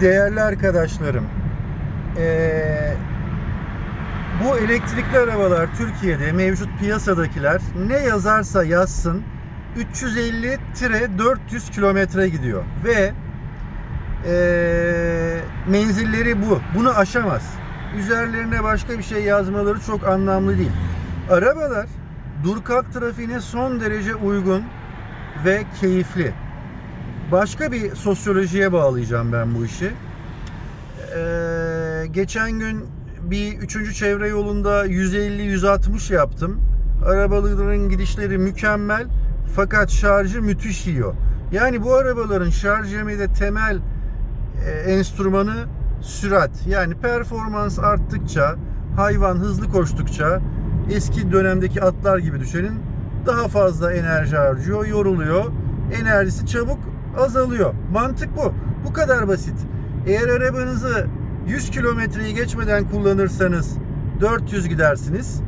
Değerli arkadaşlarım, eee, bu elektrikli arabalar Türkiye'de mevcut piyasadakiler ne yazarsa yazsın 350-400 kilometre gidiyor ve eee, menzilleri bu. Bunu aşamaz. Üzerlerine başka bir şey yazmaları çok anlamlı değil. Arabalar dur kalk trafiğine son derece uygun ve keyifli. Başka bir sosyolojiye bağlayacağım ben bu işi. Ee, geçen gün bir üçüncü çevre yolunda 150-160 yaptım. Arabaların gidişleri mükemmel fakat şarjı müthiş yiyor. Yani bu arabaların şarj yemede temel e, enstrümanı sürat. Yani performans arttıkça, hayvan hızlı koştukça eski dönemdeki atlar gibi düşünün daha fazla enerji harcıyor, yoruluyor. Enerjisi çabuk azalıyor. Mantık bu. Bu kadar basit. Eğer arabanızı 100 kilometreyi geçmeden kullanırsanız 400 gidersiniz.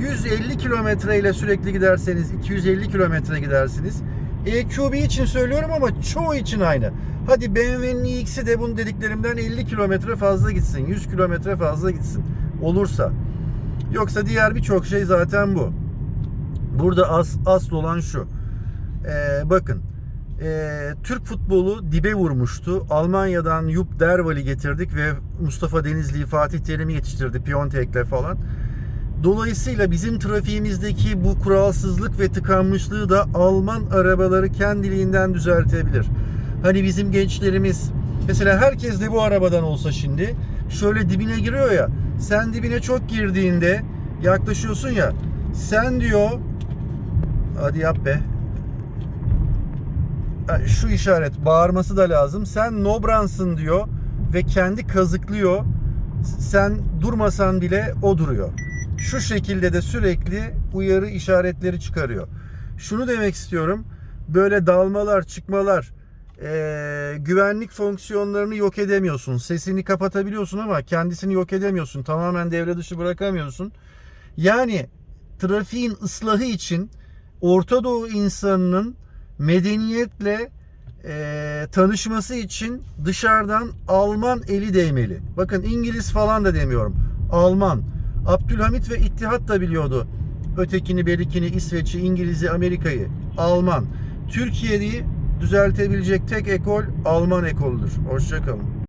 150 kilometre ile sürekli giderseniz 250 kilometre gidersiniz. EQB için söylüyorum ama çoğu için aynı. Hadi BMW'nin iX'i de bunun dediklerimden 50 kilometre fazla gitsin. 100 kilometre fazla gitsin. Olursa. Yoksa diğer birçok şey zaten bu. Burada as, asıl olan şu. Ee, bakın. Ee, Türk futbolu dibe vurmuştu. Almanya'dan Jupp Derwal'i getirdik ve Mustafa Denizli'yi Fatih Terim'i yetiştirdi Piontek'le falan. Dolayısıyla bizim trafiğimizdeki bu kuralsızlık ve tıkanmışlığı da Alman arabaları kendiliğinden düzeltebilir. Hani bizim gençlerimiz mesela herkes de bu arabadan olsa şimdi şöyle dibine giriyor ya sen dibine çok girdiğinde yaklaşıyorsun ya sen diyor hadi yap be şu işaret bağırması da lazım sen nobransın diyor ve kendi kazıklıyor sen durmasan bile o duruyor şu şekilde de sürekli uyarı işaretleri çıkarıyor. Şunu demek istiyorum. Böyle dalmalar, çıkmalar, eee, güvenlik fonksiyonlarını yok edemiyorsun. Sesini kapatabiliyorsun ama kendisini yok edemiyorsun. Tamamen devre dışı bırakamıyorsun. Yani trafiğin ıslahı için Orta Doğu insanının medeniyetle eee, tanışması için dışarıdan Alman eli değmeli. Bakın İngiliz falan da demiyorum. Alman. Abdülhamit ve İttihat da biliyordu. Ötekini, berikini, İsveç'i, İngiliz'i, Amerika'yı. Alman. Türkiye'yi düzeltebilecek tek ekol Alman ekolüdür. Hoşçakalın.